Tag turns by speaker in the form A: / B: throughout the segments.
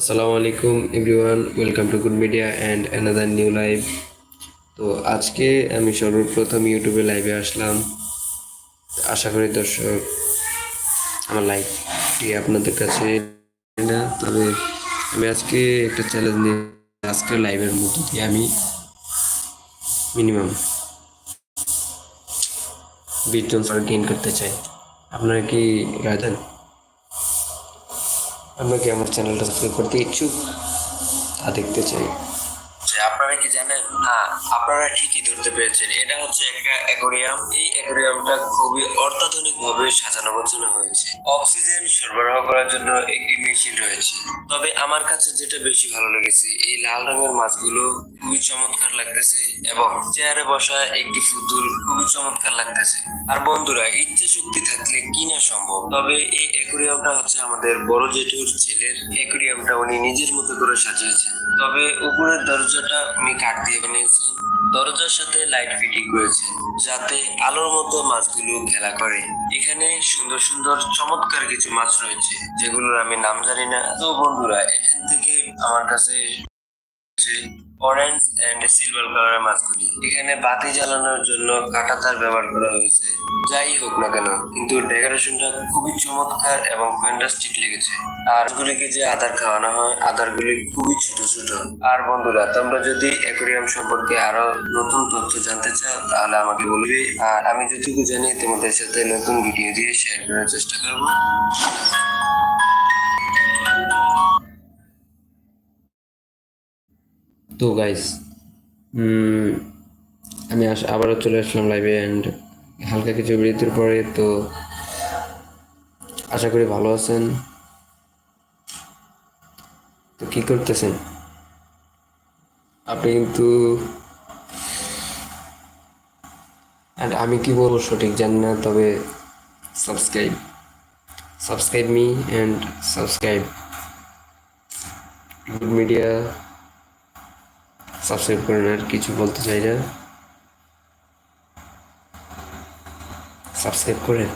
A: আসসালামু আলাইকুম everyone, welcome to Good Media and another new live. তো আজকে আমি সর্বপ্রথম ইউটিউবে লাইভে আসলাম। আশা করি দর্শক আমার লাইভটি আপনাদের কাছে না, তবে আমি আজকে একটা চ্যালেঞ্জ নিয়ে, আজকে লাইভের মধ্য দিয়ে আমি মিনিমাম বিশ জন গেইন করতে চাই। আপনারা কি রায় আমরা কি আমার চ্যানেলটা সাবস্ক্রাইব করতে ইচ্ছুক তা দেখতে চাই। আপনারা কি জানেন হ্যাঁ আপনারা ঠিকই ধরতে পেরেছেন। এটা হচ্ছে একটা অ্যাকোরিয়াম। এই অ্যাকোরিয়ামটা খুবই অত্যাধুনিক ভাবে সাজানো গোছানো হয়েছে। অক্সিজেন সরবরাহ করার জন্য একটি মেশিন রয়েছে। তবে আমার কাছে যেটা বেশি ভালো লেগেছে, এই লাল রঙের মাছগুলো খুবই চমৎকার লাগতেছে এবং চেয়ারে বসা একটি পুতুল খুবই চমৎকার লাগতেছে। আর বন্ধুরা ইচ্ছে শক্তি থাকলে কি না সম্ভব? তবে এই অ্যাকোরিয়ামটা হচ্ছে আমাদের বড় জেঠুর ছেলের অ্যাকোরিয়ামটা উনি নিজের মতো করে সাজিয়েছেন। তবে উপরের দরজাটা উনি কাঠ দিয়ে বানিয়েছি। দরজার সাথে লাইট ফিটিং করেছেন যাতে আলোর মতো মাছগুলো খেলা করে। এখানে সুন্দর সুন্দর চমৎকার কিছু মাছ রয়েছে, যেগুলোর আমি নাম জানি না। তো বন্ধুরা, এখান থেকে আমার কাছে অরেঞ্জ এন্ড সিলভার কালারের মাছগুলি। এখানে বাতি জ্বালানোর জন্য কাঁটা তার ব্যবহার করা হয়েছে। যাই হোক না কেন, কিন্তু ডেকোরেশনটা খুবই চমৎকার এবং ফ্যান্টাস্টিক লেগেছে। আর গুলিকে যে আদার খাওয়ানো হয় আদার গুলি খুবই ছোট ছোট। আর বন্ধুরা, তোমরা যদি অ্যাকোরিয়াম সম্পর্কে আরও নতুন তথ্য জানতে চাও, তাহলে আমাকে বলবে। আর আমি যতটুকু জানি, তোমাদের সাথে নতুন ভিডিও দিয়ে শেয়ার করার চেষ্টা করব। তো গাইস আমি আবারও চলে আসলাম লাইভে অ্যান্ড হালকা কিছু বিরতির পরে, তো আশা করি ভালো আছেন। তো কি করতেছেন? আপনি কিন্তু আর আমি কি বলব সঠিক জানি না, তবে subscribe subscribe me and subscribe Good Media subscribe করেন আর কিছু বলতে চাই না। সাবস্ক্রাইব করেন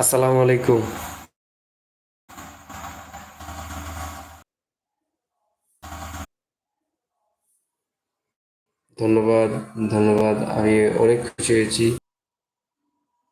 A: আসসালামু আলাইকুম। ধন্যবাদ ধন্যবাদ। আমি অনেক খুশি হয়েছি।